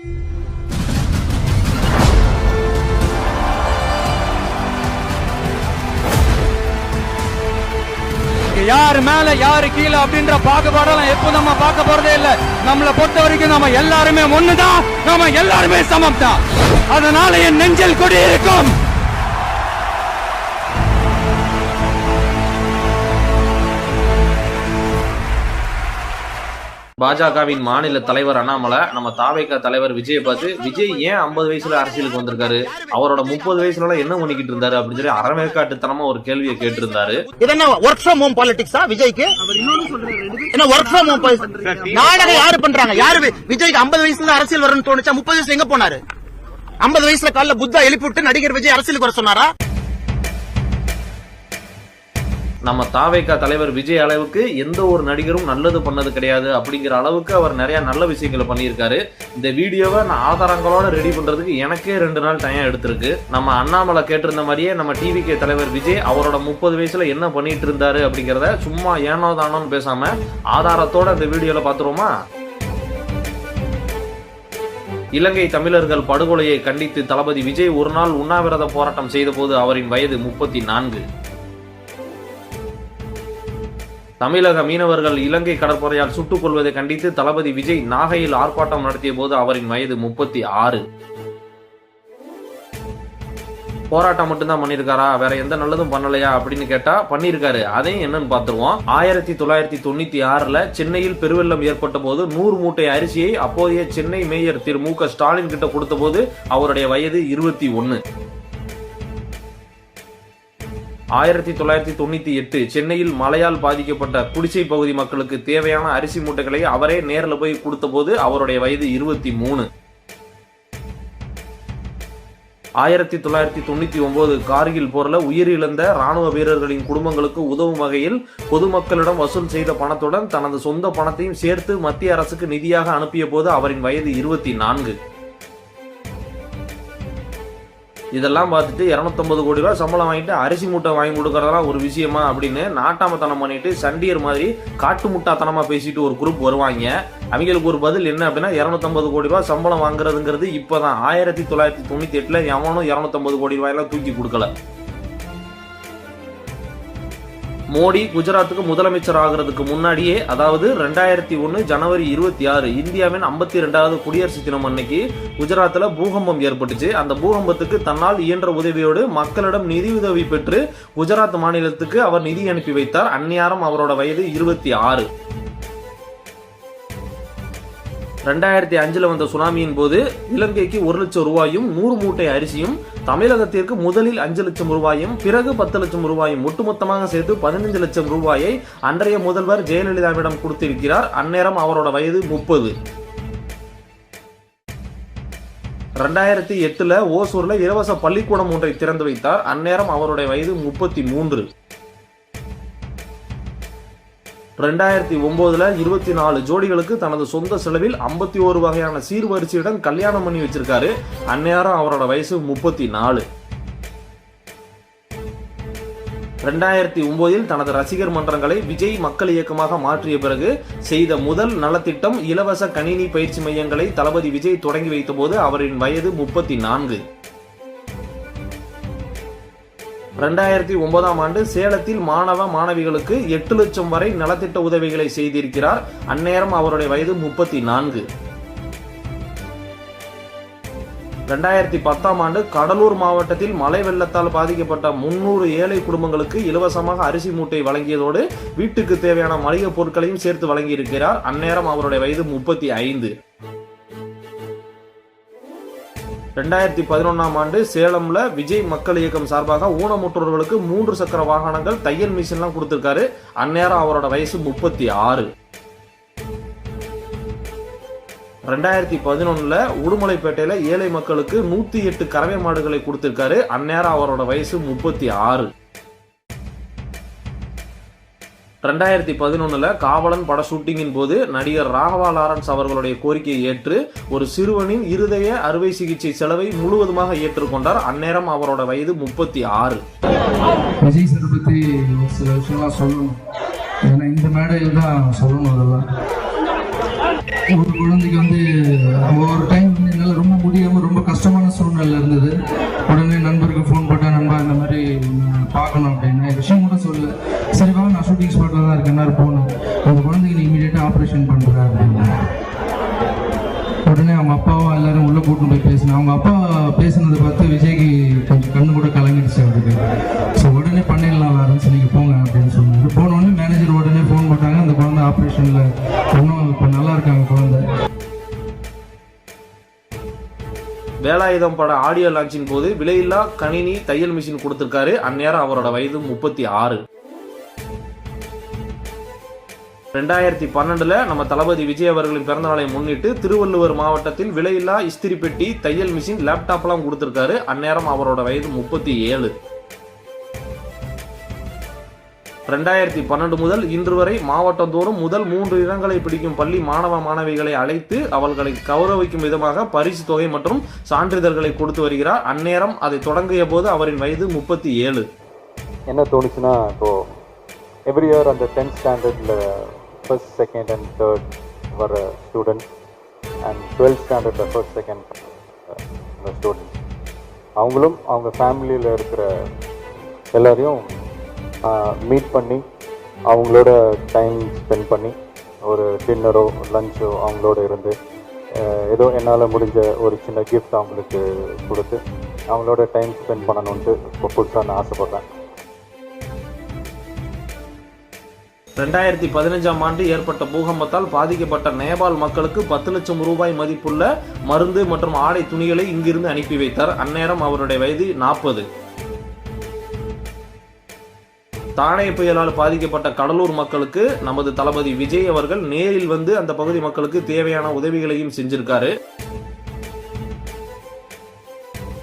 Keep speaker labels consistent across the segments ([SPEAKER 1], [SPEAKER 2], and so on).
[SPEAKER 1] யார் யாரு மேல யாரு கீழே அப்படின்ற பாகுபாடெல்லாம் எப்போ நம்ம பார்க்க போறதே இல்ல. நம்மளை பொறுத்த வரைக்கும் நம்ம எல்லாருமே ஒண்ணுதான். நம்ம எல்லாருமே சமம் தான் அதனால என் நெஞ்சில் கொடி இருக்கும்
[SPEAKER 2] பாஜகவின் மாநில தலைவர் அண்ணாமலை நம்ம தாவேக தலைவர் விஜயை பார்த்து விஜய் ஏன் ஐம்பது வயசுல அரசியலுக்கு வந்திருக்காரு? அவரோட முப்பது வயசுல எல்லாம் என்ன பண்ணிக்கிட்டு இருந்தாரு? அப்படின்னு சொல்லி அறவேக்காட்டுத்தனமா ஒரு கேள்வியை கேட்டிருந்தாரு.
[SPEAKER 3] இது என்ன ஒர்க் ஃப்ரம் ஹோம் பாலிடிக்ஸா விஜய்க்கு? என்ன ஒர்க் ஃப்ரம் ஹோம் நாடகம் யாரு பண்றாங்க? யாரு விஜய்க்கு 50 வயசுல அரசியல் வரணும்னு தோணுச்சா? முப்பது வயசுல எங்க போனாரு? 50 வயசுல காலைல புத்தா எழுப்பி விட்டு நடிகர் விஜய் அரசியலுக்கு வர சொன்னாரா?
[SPEAKER 2] நம்ம தாவேக்கா தலைவர் விஜய் அளவுக்கு எந்த ஒரு நடிகரும் நல்லது பண்ணது கிடையாது அப்படிங்கிற அளவுக்கு அவர் நிறைய நல்ல விஷயங்களை பண்ணியிருக்காரு. இந்த வீடியோவை நான் ஆதாரங்களோட ரெடி பண்றதுக்கு எனக்கே ரெண்டு நாள் டைம் எடுத்திருக்கு. நம்ம அண்ணாமலை கேட்டிருந்த மாதிரியே நம்ம டிவிகே தலைவர் விஜய் அவரோட முப்பது வயசுல என்ன பண்ணிட்டு இருந்தாரு அப்படிங்கிறத சும்மா ஏனோ தானோன்னு பேசாம ஆதாரத்தோட அந்த வீடியோல பாத்துருவோமா இலங்கை தமிழர்கள் படுகொலையை கண்டித்து தளபதி விஜய் ஒரு நாள் உண்ணாவிரத போராட்டம் செய்தபோது அவரின் வயது முப்பத்தி நான்கு. தமிழக மீனவர்கள் இலங்கை கடற்படையால் சுட்டுக் கொள்வதை கண்டித்து தளபதி விஜய் நாகையில் ஆர்ப்பாட்டம் நடத்திய போது அவரின் வயது முப்பத்தி ஆறு. போராட்டம் மட்டும்தான் பண்ணியிருக்காரா? வேற எந்த நல்லதும் பண்ணலையா அப்படின்னு கேட்டா பண்ணியிருக்காரு. அதையும் என்னன்னு பார்த்துருவோம். ஆயிரத்தி தொள்ளாயிரத்தி தொண்ணூத்தி ஆறுல சென்னையில் பெருவெள்ளம் ஏற்பட்ட போது நூறு மூட்டை அரிசியை அப்போதைய சென்னை மேயர் திரு மு க ஸ்டாலின் கிட்ட கொடுத்த போது அவருடைய வயது இருபத்தி ஒன்னு. ஆயிரத்தி தொள்ளாயிரத்தி தொண்ணூத்தி எட்டு சென்னையில் மழையால் பாதிக்கப்பட்ட குடிசை பகுதி மக்களுக்கு தேவையான அரிசி மூட்டைகளை அவரே நேரில் போய் கொடுத்த போது அவருடைய வயது இருபத்தி மூணு. ஆயிரத்தி தொள்ளாயிரத்தி தொண்ணூத்தி ஒன்பது கார்கில் போரில் உயிரிழந்த ராணுவ வீரர்களின் குடும்பங்களுக்கு உதவும் வகையில் பொதுமக்களிடம் வசூல் செய்த பணத்துடன் தனது சொந்த பணத்தையும் சேர்த்து மத்திய அரசுக்கு நிதியாக அனுப்பிய போது அவரின் வயது இருபத்தி நான்கு. இதெல்லாம் பார்த்துட்டு 250 கோடி ரூபாய் சம்பளம் வாங்கிட்டு அரிசி மூட்டை வாங்கி கொடுக்கறதெல்லாம் ஒரு விஷயமா அப்படின்னு நாட்டாமத்தனம் பண்ணிட்டு சண்டியர் மாதிரி காட்டு முட்டாத்தனமா பேசிட்டு ஒரு குரூப் வருவாங்க. அவங்களுக்கு ஒரு பதில் என்ன அப்படின்னா 250 கோடி ரூபாய் சம்பளம் வாங்குறதுங்கிறது இப்பதான். ஆயிரத்தி தொள்ளாயிரத்தி தொண்ணூத்தி எட்டுல எவனும் 250 கோடி ரூபாயெல்லாம் தூக்கி கொடுக்கல. மோடி குஜராத்துக்கு முதலமைச்சர் ஆகிறதுக்கு முன்னாடியே அதாவது ரெண்டாயிரத்தி ஒன்று ஜனவரி இருபத்தி ஆறு இந்தியாவின் ஐம்பத்தி ரெண்டாவது குடியரசு தினம் அன்னைக்கு குஜராத்தில் பூகம்பம் ஏற்பட்டுச்சு. அந்த பூகம்பத்துக்கு தன்னால் இயன்ற உதவியோடு மக்களிடம் நிதியுதவி பெற்று குஜராத் மாநிலத்துக்கு அவர் நிதி அனுப்பி வைத்தார். அந்நியாரம் அவரோட வயது இருபத்தி ஆறு. ரெண்டாயிரத்தி அஞ்சில் வந்த சுனாமியின் போது இலங்கைக்கு ஒரு லட்சம் ரூபாயும் நூறு மூட்டை அரிசியும் தமிழகத்திற்கு முதலில் அஞ்சு லட்சம் ரூபாயும் பிறகு பத்து லட்சம் ரூபாயும் ஒட்டுமொத்தமாக சேர்த்து பதினஞ்சு லட்சம் ரூபாயை அன்றைய முதல்வர் ஜெயலலிதாவிடம் கொடுத்திருக்கிறார். அந்நேரம் அவரோட வயது முப்பது. ரெண்டாயிரத்தி எட்டுல ஓசூர்ல இலவச பள்ளிக்கூடம் ஒன்றை திறந்து வைத்தார். அந்நேரம் அவருடைய வயது முப்பத்தி மூன்று. ரெண்டாயிரத்தி ஒன்பதுல இருபத்தி நாலு ஜோடிகளுக்கு தனது சொந்த செலவில் ஐம்பத்தி ஒரு வகையான சீர்வரிசையுடன் கல்யாணம் பண்ணி வச்சிருக்காரு. அந்நேரம் அவரோட வயசு முப்பத்தி நாலு. ரெண்டாயிரத்தி ஒன்பதில் தனது ரசிகர் மன்றங்களை விஜய் மக்கள் இயக்கமாக மாற்றிய பிறகு செய்த முதல் நலத்திட்டம் இலவச கணினி பயிற்சி மையங்களை தளபதி விஜய் தொடங்கி வைத்தபோது அவரின் வயது முப்பத்தி நான்கு. ரெண்டாயிரத்தி ஒன்பதாம் ஆண்டு சேலத்தில் மாணவ மாணவிகளுக்கு எட்டு லட்சம் வரை நலத்திட்ட உதவிகளை செய்திருக்கிறார். அந்நேரம் அவருடைய வயது முப்பத்தி நான்கு. ரெண்டாயிரத்தி பத்தாம் ஆண்டு கடலூர் மாவட்டத்தில் மழை வெள்ளத்தால் பாதிக்கப்பட்ட முன்னூறு ஏழை குடும்பங்களுக்கு இலவசமாக அரிசி மூட்டை வழங்கியதோடு வீட்டுக்கு தேவையான மளிகை பொருட்களையும் சேர்த்து வழங்கியிருக்கிறார். அந்நேரம் அவருடைய வயது முப்பத்தி ஐந்து. ரெண்டாயிரத்தி பதினொன்றாம் ஆண்டு சேலம்ல விஜய் மக்கள் இயக்கம் சார்பாக ஊனமுற்றோர்களுக்கு மூன்று சக்கர வாகனங்கள் தையல் மிஷின்லாம் கொடுத்துருக்காரு. அந்நேரம் அவரோட வயசு முப்பத்தி ஆறு. ரெண்டாயிரத்தி பதினொன்றில் உடுமலைப்பேட்டையில் ஏழை மக்களுக்கு நூற்றி எட்டு கறவை மாடுகளை கொடுத்துருக்காரு. அந்நேரம் அவரோட வயசு முப்பத்தி ஆறு. ரெண்டாயிரத்தி பதினொன்னுல காவலன் பட ஷூட்டிங்கின் போது நடிகர் ராகவா லாரன்ஸ் அவர்களுடைய கோரிக்கையை ஏற்று ஒரு சிறுவனின் இருதய அறுவை சிகிச்சை செலவை முழுவதுமாக ஏற்றுக்கொண்டார். அந்நேரம் அவரோட வயது முப்பத்தி ஆறு.
[SPEAKER 4] விஜய் சார் பற்றி சில விஷயம்லாம் சொல்லணும். ஏன்னா இந்த மேடையில் தான் சொல்லணும் அதெல்லாம். ஒரு குழந்தைக்கு வந்து ஒவ்வொரு டைம் வந்து முடியாமல் ரொம்ப கஷ்டமான சூழ்நிலை இருந்தது. உடனே நண்பருக்கு ஃபோன் பண்ணால் நண்பா இந்த மாதிரி பார்க்கணும் அப்படின்னு எல்லாரும் போய் பேசினேன். அவங்க அப்பா பேசுனதை பார்த்து விஜய்க்கு கொஞ்சம் கண்ணு கூட கலங்கிடுச்சு அவருக்கு. ஸோ உடனே பண்ணிடலாம் லாரன்ஸ் நீங்கள் போங்க அப்படின்னு சொன்னார். போன உடனே மேனேஜர் உடனே ஃபோன் போட்டாங்க அந்த குழந்தை ஆப்ரேஷனில் இன்னும் இப்போ நல்லா இருக்காங்க குழந்தை.
[SPEAKER 2] வேலாயுதம் பட ஆடியோ லான்ச்சின் போது விலையில்லா கணினி தையல் மிஷின் கொடுத்திருக்காரு. அந்நேரம் அவரோட வயது முப்பத்தி ஆறு. ரெண்டாயிரத்தி பன்னெண்டுல நம்ம தளபதி விஜய் அவர்களின் பிறந்தநாளை முன்னிட்டு திருவள்ளுவர் மாவட்டத்தில் விலையில்லா இஸ்திரி பெட்டி தையல் மிஷின் லேப்டாப்லாம் கொடுத்திருக்காரு. அந்நேரம் அவரோட வயது முப்பத்தி ஏழு. ரெண்டாயிரத்தி பன்னெண்டு முதல் இன்று வரை மாவட்டந்தோறும் முதல் மூன்று இடங்களை பிடிக்கும் பள்ளி மாணவ மாணவிகளை அழைத்து அவர்களை கௌரவிக்கும் விதமாக பரிசு தொகை மற்றும் சான்றிதழ்களை கொடுத்து வருகிறார். அந்நேரம் அதை தொடங்கிய போது அவரின் வயது முப்பத்தி ஏழு.
[SPEAKER 5] என்ன தோணுச்சுன்னா இப்போ எவ்ரி இயர் அந்த டென்த் ஸ்டாண்டர்டில் ஃபர்ஸ்ட் செகண்ட் அண்ட் தேர்ட் வர ஸ்டூடெண்ட் அண்ட் டுவெல்த் ஸ்டாண்டர்டில் ஃபர்ஸ்ட் செகண்ட் ஸ்டூடெண்ட் அவங்களும் அவங்க ஃபேமிலியில் இருக்கிற எல்லாரையும் மீட் பண்ணி அவங்களோட டைம் ஸ்பெண்ட் பண்ணி ஒரு டின்னரோ லஞ்சோ அவங்களோட இருந்து ஏதோ என்னால் முடிஞ்ச ஒரு சின்ன கிஃப்ட் அவங்களுக்கு கொடுத்து அவங்களோட டைம் ஸ்பெண்ட் பண்ணணுன்ட்டு இப்போ புதுசாக நான் ஆசைப்பட்றேன்.
[SPEAKER 2] ரெண்டாயிரத்தி பதினஞ்சாம் ஆண்டு ஏற்பட்ட பூகம்பத்தால் பாதிக்கப்பட்ட நேபாள் மக்களுக்கு பத்து லட்சம் ரூபாய் மதிப்புள்ள மருந்து மற்றும் ஆடை துணிகளை இங்கிருந்து அனுப்பி வைத்தார். அந்நேரம் அவருடைய வயது நாற்பது. தானே புயலால் பாதிக்கப்பட்ட கடலூர் மக்களுக்கு நமது தளபதி விஜய் அவர்கள் நேரில் வந்து அந்த பகுதி மக்களுக்கு தேவையான உதவிகளையும் செஞ்சிருக்காரு.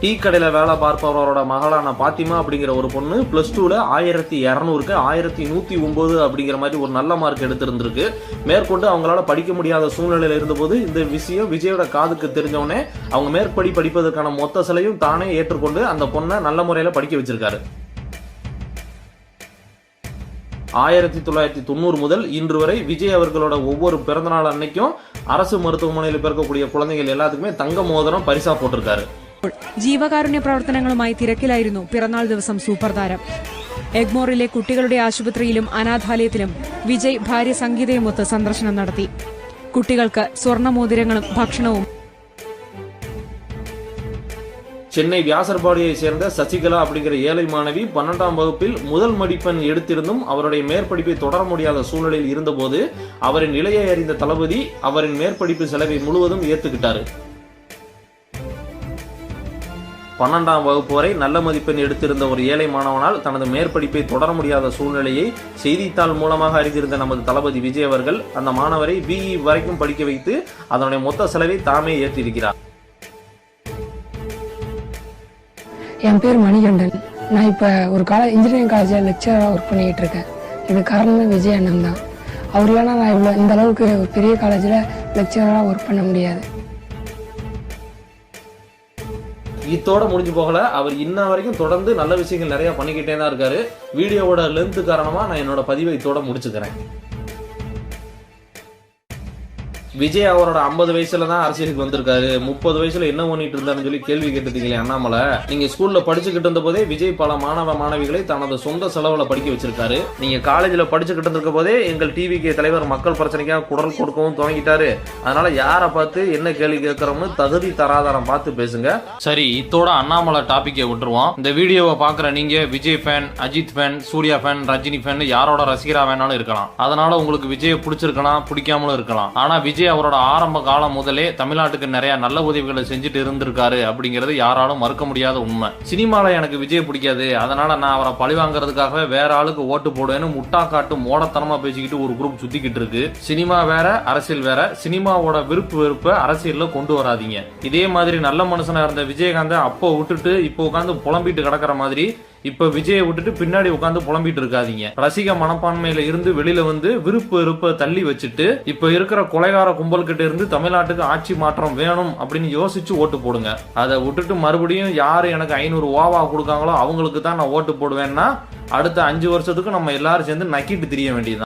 [SPEAKER 2] டீ கடையில் வேலை பார்ப்பவரோட மகளான பாத்திமா அப்படிங்கிற ஒரு பொண்ணு ப்ளஸ் டூவில் ஆயிரத்தி இரநூறுக்கு ஆயிரத்தி நூற்றி ஒம்பது அப்படிங்கிற மாதிரி ஒரு நல்ல மார்க் எடுத்திருந்திருக்கு. மேற்கொண்டு அவங்களால படிக்க முடியாத சூழ்நிலையில் இருந்தபோது இந்த விஷயம் விஜயோட காதுக்கு தெரிஞ்சவொடனே அவங்க மேற்படி படிப்பதற்கான மொத்த சிலையும் தானே ஏற்றுக்கொண்டு அந்த பொண்ணை நல்ல முறையில் படிக்க வச்சிருக்காரு. ஆயிரத்தி தொள்ளாயிரத்தி தொண்ணூறு முதல் இன்று வரை விஜய் அவர்களோட ஒவ்வொரு பிறந்தநாள் அன்னைக்கும் அரசு மருத்துவமனையில் பிறக்கக்கூடிய குழந்தைகள் எல்லாத்துக்குமே தங்க மோதிரம் பரிசா போட்டிருக்காரு.
[SPEAKER 6] ജീവകാരുണ്യ പ്രവർത്തനങ്ങളുമായി തിരക്കിലായിരുന്നു പിറന്നാൾ ദിവസം സൂപ്പർ താരം എഗ്മോറിലെ കുട്ടികളുടെ ആശുപത്രിയിലും അനാഥാലയത്തിലും വിജയ് ഭാര്യ സംഗീതയുമൊത്ത് സന്ദർശനം നടത്തി കുട്ടികൾക്ക് സ്വർണ്ണമോതിരങ്ങളും ഭക്ഷണവും
[SPEAKER 2] சென்னை வியாசர்பாடியை சேர்ந்த சசிகலா அப்படிங்கிற ஏழை மாணவி பன்னெண்டாம் வகுப்பில் முதல் மதிப்பெண் எடுத்திருந்தும் அவருடைய மேற்படிப்பை தொடர முடியாத சூழ்நிலையில் இருந்தபோது அவரின் நிலையை அறிந்த தளபதி அவரின் மேற்படிப்பு செலவை முழுவதும் ஏத்துக்கிட்டாரு பன்னெண்டாம் வகுப்பு வரை நல்ல மதிப்பெண் எடுத்திருந்த ஒரு ஏழை மாணவனால் தனது மேற்படிப்பை தொடர முடியாத சூழ்நிலையை செய்தித்தாள் மூலமாக அறிந்திருந்த நமது தளபதி விஜய் அவர்கள் அந்த மாணவரை பிஇ வரைக்கும் படிக்க வைத்து அதனுடைய மொத்த செலவை தாமே ஏற்றிருக்கிறார்.
[SPEAKER 7] என் பேர் மணிகண்டன். நான் இப்போ ஒரு கால இன்ஜினியரிங் காலேஜில் லெக்சராக ஒர்க் பண்ணிக்கிட்டு இருக்கேன். இது காரணம் விஜய் அண்ணன் தான். அவர் இல்லைனா நான் இவ்வளோ இந்த அளவுக்கு ஒரு பெரிய காலேஜில் லெக்சராக ஒர்க் பண்ண முடியாது.
[SPEAKER 2] இத்தோட முடிஞ்சு போகல. அவர் இன்ன வரைக்கும் தொடர்ந்து நல்ல விஷயங்கள் நிறைய பண்ணிக்கிட்டே தான் இருக்காரு. வீடியோவோட லென்த் காரணமா நான் என்னோட பதிவை இத்தோட முடிச்சுக்கிறேன். விஜய் அவரோட ஐம்பது வயசுல தான் அரசியலுக்கு வந்திருக்காரு. முப்பது வயசுல என்ன பண்ணிட்டு இருந்தாருன்னு சொல்லி கேள்வி கேட்டதுங்களே அண்ணாமலை. நீங்க ஸ்கூல்ல படிச்சுக்கிட்டு இருந்த போதே விஜய் பல மாணவ மாணவிகளை தனது சொந்த செலவுல படிக்க வச்சிருக்காரு. நீங்க காலேஜ்ல படிச்சுக்கிட்டு இருக்க போதே எங்கள் டிவிக்கு தலைவர் மக்கள் பிரச்சனைக்காக குரல் கொடுக்கவும் துவங்கிட்டாரு. அதனால யாரை பார்த்து என்ன கேள்வி கேட்கறோம்னு தகுதி தராதாரம் பார்த்து பேசுங்க. சரி இத்தோட அண்ணாமலை டாபிக்கை விட்டுருவோம். இந்த வீடியோவை பாக்குற நீங்க Vijay fan Ajith fan Suriya fan Rajini fan யாரோட ரசிகரா வேணாலும் இருக்கலாம். அதனால உங்களுக்கு விஜய் பிடிச்சிருக்கலாம் பிடிக்காமலும் இருக்கலாம். ஆனா விஜய் அவரோட ஆரம்ப காலம் முதலே தமிழ்நாட்டுக்கு நிறைய நல்ல உதவிகளை செஞ்சுட்டு இருந்திருக்காரு அப்படிங்கிறது யாராலும் மறுக்க முடியாத உண்மை. சினிமால எனக்கு விஜய் பிடிக்காது. அதனால நான் அவரை பழி வாங்குறதுக்காக வேற ஆளுக்கு ஓட்டு போடுவேன்னு முட்டா காட்டு மோடத்தனமா பேசிக்கிட்டு ஒரு குரூப் சுத்திக்கிட்டு இருக்கு. சினிமா வேற அரசியல் வேற. சினிமாவோட விருப்பு வெறுப்பை அரசியல்ல கொண்டு வராதீங்க. இதே மாதிரி நல்ல மனுஷனா இருந்த விஜயகாந்தை அப்போ விட்டுட்டு இப்போ உட்காந்து புலம்பிட்டு கிடக்கிற மாதிரி இப்ப விஜயை விட்டுட்டு பின்னாடி உட்காந்து புலம்பிட்டு இருக்காதீங்க. ரசிக மனப்பான்மையில இருந்து வெளியில வந்து விருப்ப வெறுப்பை தள்ளி வச்சுட்டு இப்ப இருக்கிற கொலைகார கும்பல் கிட்ட இருந்து தமிழ்நாட்டுக்கு ஆட்சி மாற்றம் வேணும் அப்படின்னு யோசிச்சு ஓட்டு போடுங்க. அதை விட்டுட்டு மறுபடியும் யாரு எனக்கு ஐநூறு ஓவா கொடுக்காங்களோ அவங்களுக்கு தான் நான் ஓட்டு போடுவேன்னா அடுத்த அஞ்சு வருஷத்துக்கு நம்ம எல்லாரும் சேர்ந்து நக்கிட்டு திரிய வேண்டியது